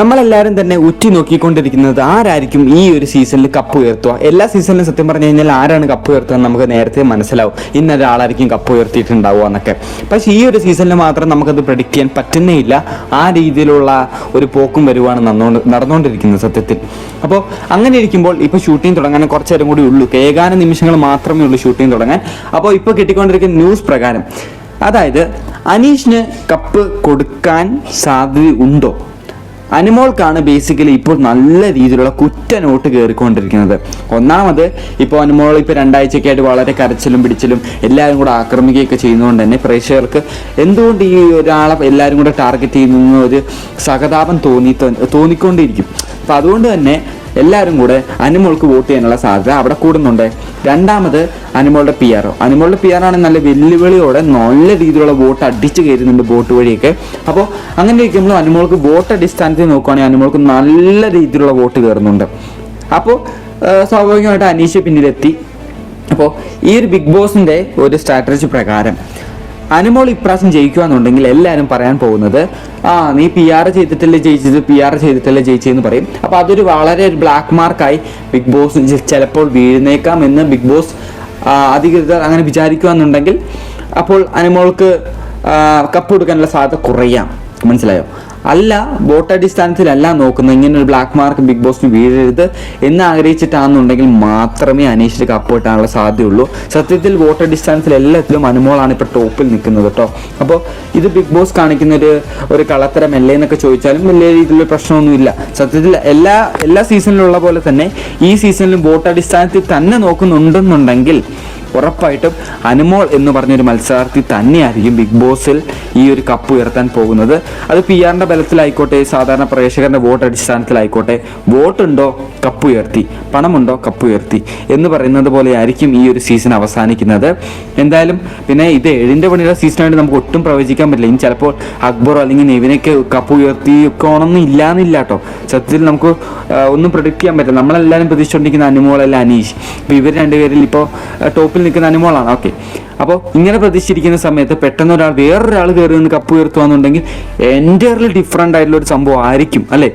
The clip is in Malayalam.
നമ്മളെല്ലാവരും തന്നെ ഉറ്റി നോക്കിക്കൊണ്ടിരിക്കുന്നത് ആരായിരിക്കും ഈ ഒരു സീസണിൽ കപ്പ് ഉയർത്തുക? എല്ലാ സീസണിലും സത്യം പറഞ്ഞു കഴിഞ്ഞാൽ ആരാണ് കപ്പ് ഉയർത്തുക നമുക്ക് നേരത്തെ മനസ്സിലാവും. ഇന്നൊരാളായിരിക്കും കപ്പ് ഉയർത്തിയിട്ടുണ്ടാവുക എന്നൊക്കെ. പക്ഷെ ഈ ഒരു സീസണിൽ മാത്രം നമുക്കത് പ്രഡിക്റ്റ് ചെയ്യാൻ പറ്റുന്നേ ഇല്ല ആ രീതിയിലുള്ള ഒരു പോക്കും വരുവാണ് നടന്നുകൊണ്ട് നടന്നുകൊണ്ടിരിക്കുന്നത് സത്യത്തിൽ. അപ്പോൾ അങ്ങനെ ഇരിക്കുമ്പോൾ ഇപ്പോൾ ഷൂട്ടിംഗ് തുടങ്ങാൻ കുറച്ച് നേരം കൂടി ഉള്ളൂ. ഏകാന നിമിഷങ്ങൾ മാത്രമേ ഉള്ളൂ ഷൂട്ടിംഗ് തുടങ്ങാൻ. അപ്പോൾ ഇപ്പോൾ കിട്ടിക്കൊണ്ടിരിക്കുന്ന ന്യൂസ് പ്രകാരം അതായത് അനീഷിന് കപ്പ് കൊടുക്കാൻ സാധ്യത ഉണ്ടോ? അനിമോൾക്കാണ് ബേസിക്കലി ഇപ്പോൾ നല്ല രീതിയിലുള്ള കുറ്റ നോട്ട് കയറിക്കൊണ്ടിരിക്കുന്നത് ഒന്നാമത് ഇപ്പോൾ അനുമോൾ ഇപ്പോൾ രണ്ടാഴ്ചയൊക്കെ ആയിട്ട് വളരെ കരച്ചിലും പിടിച്ചിലും എല്ലാവരും കൂടെ ആക്രമിക്കുകയൊക്കെ ചെയ്യുന്നതുകൊണ്ട് തന്നെ പ്രേക്ഷകർക്ക് എന്തുകൊണ്ട് ഈ ഒരാളെ എല്ലാവരും കൂടെ ടാർഗറ്റ് ചെയ്യുന്ന ഒരു സഹതാപം തോന്നി തോന്നിക്കൊണ്ടിരിക്കും. അപ്പോൾ അതുകൊണ്ട് തന്നെ എല്ലാവരും കൂടെ അനിമോൾക്ക് വോട്ട് ചെയ്യാനുള്ള സാധ്യത അവിടെ കൂടുന്നുണ്ട്. രണ്ടാമത് അനിമോളുടെ പി ആർ അനിമോളുടെ പി ആർ ആണ് നല്ല വെല്ലുവിളിയോടെ നല്ല രീതിയിലുള്ള വോട്ട് അടിച്ചു കയറുന്നുണ്ട് വോട്ട് വഴിയൊക്കെ. അപ്പോൾ അങ്ങനെ ഇരിക്കുമ്പോൾ അനിമോൾക്ക് വോട്ട് അടിസ്ഥാനത്തിൽ നോക്കുകയാണെങ്കിൽ അനിമോൾക്ക് നല്ല രീതിയിലുള്ള വോട്ട് കയറുന്നുണ്ട്. അപ്പോൾ സ്വാഭാവികമായിട്ട് അനീഷ് പിന്നിലെത്തി. അപ്പോൾ ഈ ഒരു ബിഗ് ബോസിന്റെ ഒരു സ്ട്രാറ്റജി പ്രകാരം അനുമോൾ ഇപ്രാവശ്യം ജയിക്കുകയെന്നുണ്ടെങ്കിൽ എല്ലാവരും പറയാൻ പോകുന്നത് ആ നീ പി ആർ ചെയ്തിട്ടല്ലേ ജയിച്ചത്? പി ആർ ചെയ്തിട്ടല്ലേ ജയിച്ചതെന്ന് പറയും. അപ്പോൾ അതൊരു വളരെ ഒരു ബ്ലാക്ക് മാർക്കായി ബിഗ് ബോസ് ചിലപ്പോൾ വീഴുന്നേക്കാം എന്ന് ബിഗ് ബോസ് അധികൃതർ അങ്ങനെ വിചാരിക്കുകയെന്നുണ്ടെങ്കിൽ അപ്പോൾ അനുമോൾക്ക് കപ്പ് കൊടുക്കാനുള്ള സാധ്യത കുറയാം. മനസ്സിലായോ? അല്ല വോട്ട് അടിസ്ഥാനത്തിലല്ല നോക്കുന്നത്. ഇങ്ങനെ ഒരു ബ്ലാക്ക് മാർക്ക് ബിഗ് ബോസിന് വീഴരുത് എന്ന് ആഗ്രഹിച്ചിട്ടാണെന്നുണ്ടെങ്കിൽ മാത്രമേ അനീഷിന് കപ്പ് കിട്ടാനുള്ള സാധ്യതയുള്ളൂ. സത്യത്തിൽ വോട്ട് അടിസ്ഥാനത്തിൽ എല്ലാത്തിലും അനുമോളാണ് ഇപ്പോൾ ടോപ്പിൽ നിൽക്കുന്നത് കേട്ടോ. അപ്പോൾ ഇത് ബിഗ് ബോസ് കാണിക്കുന്ന ഒരു ഒരു കളത്തരമല്ലേ എന്നൊക്കെ ചോദിച്ചാലും വലിയ രീതിയിലുള്ള പ്രശ്നമൊന്നുമില്ല. സത്യത്തിൽ എല്ലാ എല്ലാ സീസണിലുള്ള പോലെ തന്നെ ഈ സീസണിലും വോട്ട് അടിസ്ഥാനത്തിൽ തന്നെ നോക്കുന്നുണ്ടെന്നുണ്ടെങ്കിൽ ഉറപ്പായിട്ടും അനുമോൾ എന്ന് പറഞ്ഞൊരു മത്സരാർത്ഥി തന്നെയായിരിക്കും ബിഗ് ബോസിൽ ഈ ഒരു കപ്പ് ഉയർത്താൻ പോകുന്നത്. അത് പി ആറിന്റെ ബലത്തിലായിക്കോട്ടെ സാധാരണ പ്രേക്ഷകരുടെ വോട്ട് അടിസ്ഥാനത്തിലായിക്കോട്ടെ വോട്ടുണ്ടോ കപ്പ് ഉയർത്തി പണമുണ്ടോ കപ്പ് ഉയർത്തി എന്ന് പറയുന്നത് പോലെ ആയിരിക്കും ഈ ഒരു സീസൺ അവസാനിക്കുന്നത്. എന്തായാലും പിന്നെ ഇത് ഏഴിന്റെ പണിയുടെ സീസണായിട്ട് നമുക്ക് ഒട്ടും പ്രവചിക്കാൻ പറ്റില്ല. ഇനി ചിലപ്പോൾ അക്ബറോ അല്ലെങ്കിൽ നെവിനൊക്കെ കപ്പ് ഉയർത്തി ഓണമെന്നും ഇല്ലാന്നില്ല കേട്ടോ. സത്യത്തിൽ നമുക്ക് ഒന്നും പ്രൊഡിക്റ്റ് ചെയ്യാൻ പറ്റില്ല. നമ്മളെല്ലാവരും പ്രതീക്ഷിച്ചുകൊണ്ടിരിക്കുന്ന അനുമോളല്ല അനീഷ്. ഇപ്പോൾ ഇവർ രണ്ടുപേരിൽ ഇപ്പോൾ ടോപ്പിൽ നിൽക്കുന്ന അനുമോളാണ് ഓക്കെ അപ്പോൾ ഇങ്ങനെ പ്രതീക്ഷിച്ചിരിക്കുന്ന സമയത്ത് പെട്ടെന്ന് ഒരാൾ വേറൊരാൾ കയറി നിന്ന് കപ്പ് ഉയർത്തുകയെന്നുണ്ടെങ്കിൽ എന്റയർലി ഡിഫറെന്റ് ആയിട്ടുള്ള ഒരു സംഭവം ആയിരിക്കും അല്ലേ?